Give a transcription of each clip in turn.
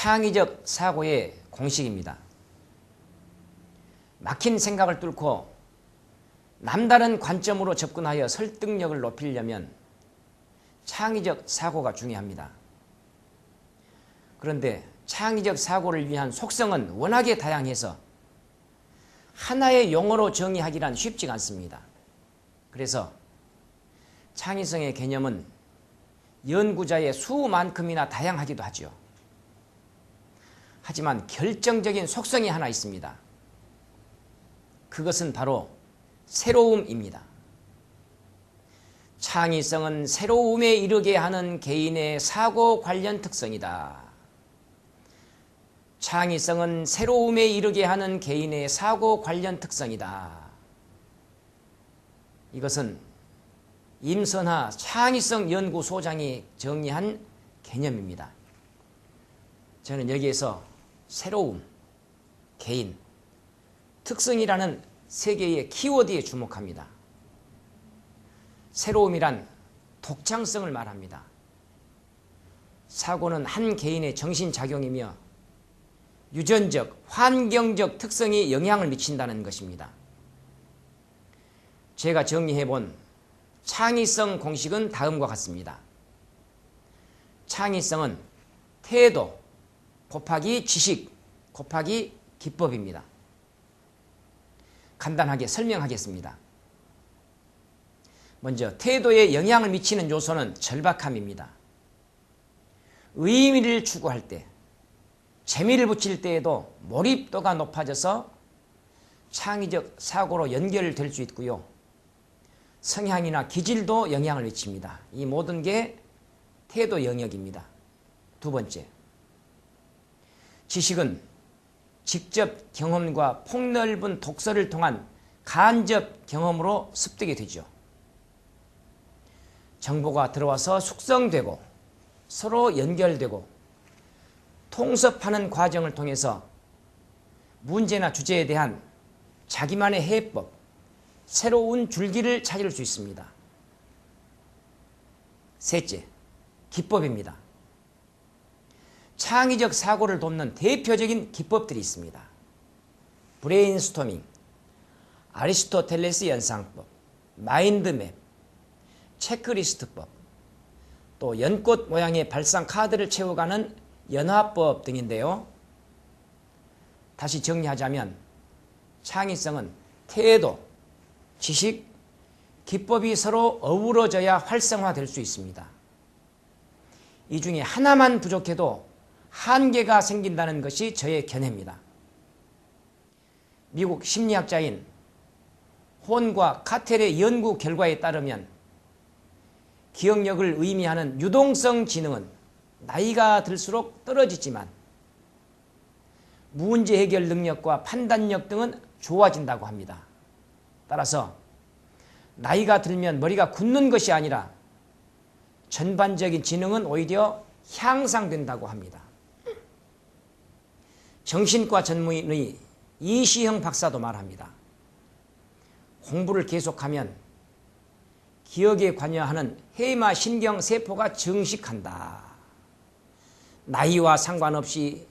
창의적 사고의 공식입니다. 막힌 생각을 뚫고 남다른 관점으로 접근하여 설득력을 높이려면 창의적 사고가 중요합니다. 그런데 창의적 사고를 위한 속성은 워낙에 다양해서 하나의 용어로 정의하기란 쉽지가 않습니다. 그래서 창의성의 개념은 연구자의 수만큼이나 다양하기도 하죠. 하지만 결정적인 속성이 하나 있습니다. 그것은 바로 새로움입니다. 창의성은 새로움에 이르게 하는 개인의 사고 관련 특성이다. 창의성은 새로움에 이르게 하는 개인의 사고 관련 특성이다. 이것은 임선하 창의성 연구소장이 정리한 개념입니다. 저는 여기에서 새로움, 개인, 특성이라는 세 개의 키워드에 주목합니다. 새로움이란 독창성을 말합니다. 사고는 한 개인의 정신작용이며 유전적, 환경적 특성이 영향을 미친다는 것입니다. 제가 정리해 본 창의성 공식은 다음과 같습니다. 창의성은 태도 곱하기 지식 곱하기 기법입니다. 간단하게 설명하겠습니다. 먼저 태도에 영향을 미치는 요소는 절박함입니다. 의미를 추구할 때, 재미를 붙일 때에도 몰입도가 높아져서 창의적 사고로 연결될 수 있고요. 성향이나 기질도 영향을 미칩니다. 이 모든 게 태도 영역입니다. 두 번째, 지식은 직접 경험과 폭넓은 독서를 통한 간접 경험으로 습득이 되죠. 정보가 들어와서 숙성되고 서로 연결되고 통섭하는 과정을 통해서 문제나 주제에 대한 자기만의 해법, 새로운 줄기를 찾을 수 있습니다. 셋째, 기법입니다. 창의적 사고를 돕는 대표적인 기법들이 있습니다. 브레인스토밍, 아리스토텔레스 연상법, 마인드맵, 체크리스트법, 또 연꽃 모양의 발상 카드를 채워가는 연화법 등인데요. 다시 정리하자면 창의성은 태도, 지식, 기법이 서로 어우러져야 활성화될 수 있습니다. 이 중에 하나만 부족해도 한계가 생긴다는 것이 저의 견해입니다. 미국 심리학자인 혼과 카텔의 연구 결과에 따르면 기억력을 의미하는 유동성 지능은 나이가 들수록 떨어지지만 문제 해결 능력과 판단력 등은 좋아진다고 합니다. 따라서 나이가 들면 머리가 굳는 것이 아니라 전반적인 지능은 오히려 향상된다고 합니다. 정신과 전문의 이시형 박사도 말합니다. 공부를 계속하면 기억에 관여하는 해마 신경 세포가 증식한다. 나이와 상관없이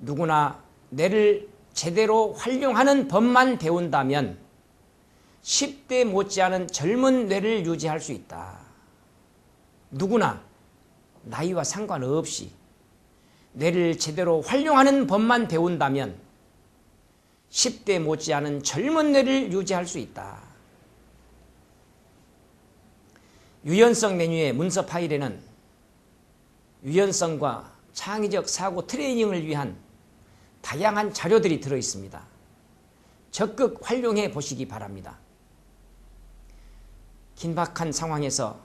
누구나 뇌를 제대로 활용하는 법만 배운다면 10대 못지않은 젊은 뇌를 유지할 수 있다. 누구나 나이와 상관없이 뇌를 제대로 활용하는 법만 배운다면 10대 못지않은 젊은 뇌를 유지할 수 있다. 유연성 메뉴의 문서 파일에는 유연성과 창의적 사고 트레이닝을 위한 다양한 자료들이 들어 있습니다. 적극 활용해 보시기 바랍니다. 긴박한 상황에서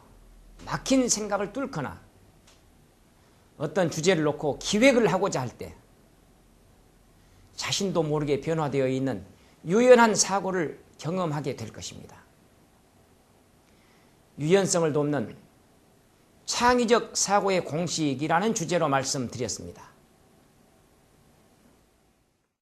막힌 생각을 뚫거나 어떤 주제를 놓고 기획을 하고자 할 때 자신도 모르게 변화되어 있는 유연한 사고를 경험하게 될 것입니다. 유연성을 돕는 창의적 사고의 공식이라는 주제로 말씀드렸습니다.